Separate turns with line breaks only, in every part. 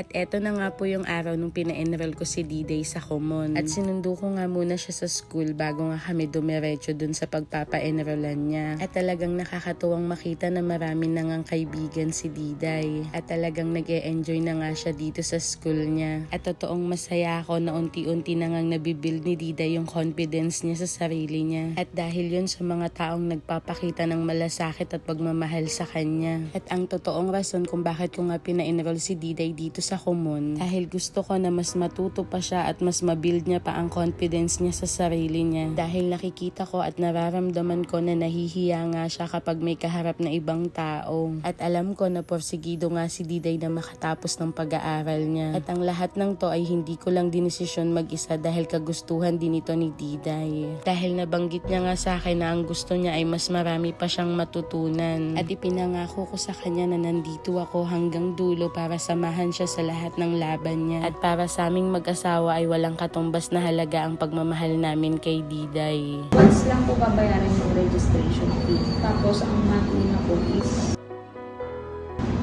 At eto na nga po yung araw nung pina-enroll ko si D-Day sa Common. At sinundo ko nga muna siya sa school bago nga kami dumiretso dun sa pagpapa-enrollan niya. At talagang nakakatuwang makita na marami na ngang kaibigan si Diday. At talagang nag enjoy na nga siya dito sa school niya. At totoong masaya ako na unti-unti na ngang nabibuild ni Diday yung confidence niya sa sarili niya. At dahil yun sa mga taong nagpapakita ng malasakit at pagmamahal sa kanya. At ang totoong rason kung bakit ko nga pina-enroll si Diday dito Kumon dahil gusto ko na mas matuto pa siya at mas mabuild niya pa ang confidence niya sa sarili niya. Dahil nakikita ko at nararamdaman ko na nahihiya nga siya kapag may kaharap na ibang tao. At alam ko na porsigido nga si Diday na makatapos ng pag-aaral niya. At ang lahat ng to ay hindi ko lang dinesisyon mag-isa dahil kagustuhan din ito ni Diday. Dahil nabanggit niya nga sa akin na ang gusto niya ay mas marami pa siyang matutunan. At ipinangako ko sa kanya na nandito ako hanggang dulo para samahan siya sa lahat ng laban niya. At para sa aming mag-asawa ay walang katumbas na halaga ang pagmamahal namin kay Diday.
Once lang po babayaran yung registration fee. Tapos, ang monthly na po is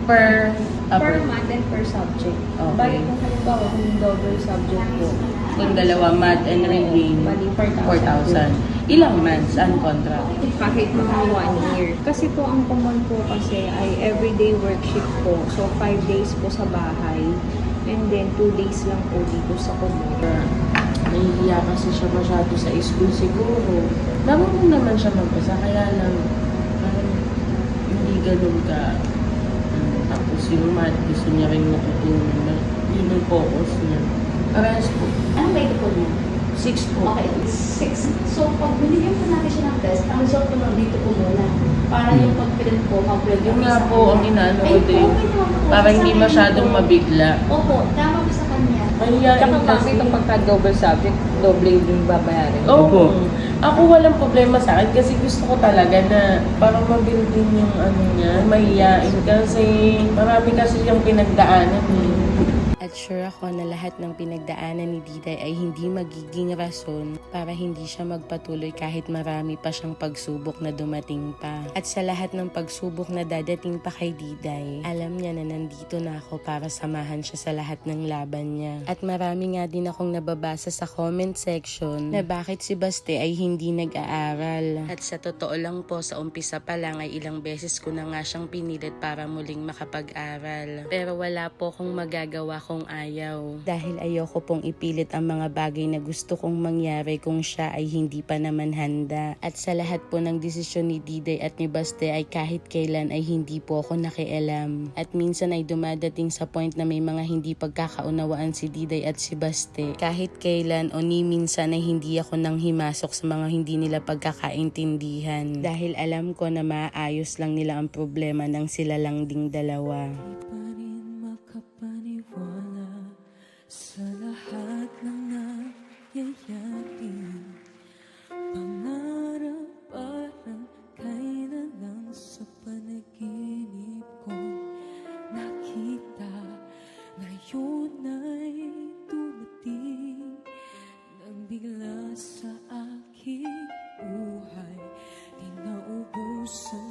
Per,
per month and per subject.
Okay.
Bali kung halimbawa kung double subject po,
kung dalawa math and reading,
bali 4,000.
4,000. Ilang months ang contract?
Kahit mga one year. Kasi po ang common po kasi ay everyday worksheet po. So, 5 days po sa bahay. And then, 2 days lang po dito sa common.
Nahihiya kasi siya masyado sa school siguro. Marunong naman siya magbasa, kaya lang parang hindi ganun ka. Yung math, gusto niya rin matutunan na yun ang focus niya. Parehas po.
Ano ba ito po niya?
Six po.
Okay, six. So, pag binigyan po natin siya ng test, ang result naman dito po muna. Para yung confident po, mag-build
Yun nga po ang inaano ko din.
po.
Para hindi masyadong
po.
mabigla.
Opo, tama
Mahihiyain
Tsaka
kasi.
bakit kapag ka double subject, double yung babayaran?
Oo. Ako walang problema sa akin kasi gusto ko talaga na parang mabuild din yung ano niya, mahiyain kasi marami kasi yung pinagdaanan eh. At sure ako na lahat ng pinagdaanan ni Diday ay hindi magiging rason para hindi siya magpatuloy kahit marami pa siyang pagsubok na dumating pa. At sa lahat ng pagsubok na dadating pa kay Diday, alam niya na nandito na ako para samahan siya sa lahat ng laban niya. At marami nga din akong nababasa sa comment section na bakit si Baste ay hindi nag-aaral. At sa totoo lang po, sa umpisa pa lang ay ilang beses ko na nga siyang pinilit para muling makapag-aral. Pero wala po akong magagawa kung ayaw. Dahil ayoko pong ipilit ang mga bagay na gusto kong mangyari kung siya ay hindi pa naman handa. At sa lahat po ng desisyon ni Diday at ni Baste ay kahit kailan ay hindi po ako nakialam. At minsan ay dumadating sa point na may mga hindi pagkakaunawaan si Diday at si Baste. Kahit kailan o ni minsan ay hindi ako nang himasok sa mga hindi nila pagkakaintindihan. Dahil alam ko na maayos lang nila ang problema ng sila lang ding dalawa.
Ngayon ay dumating nang bigla sa aking buhay. Di naubusan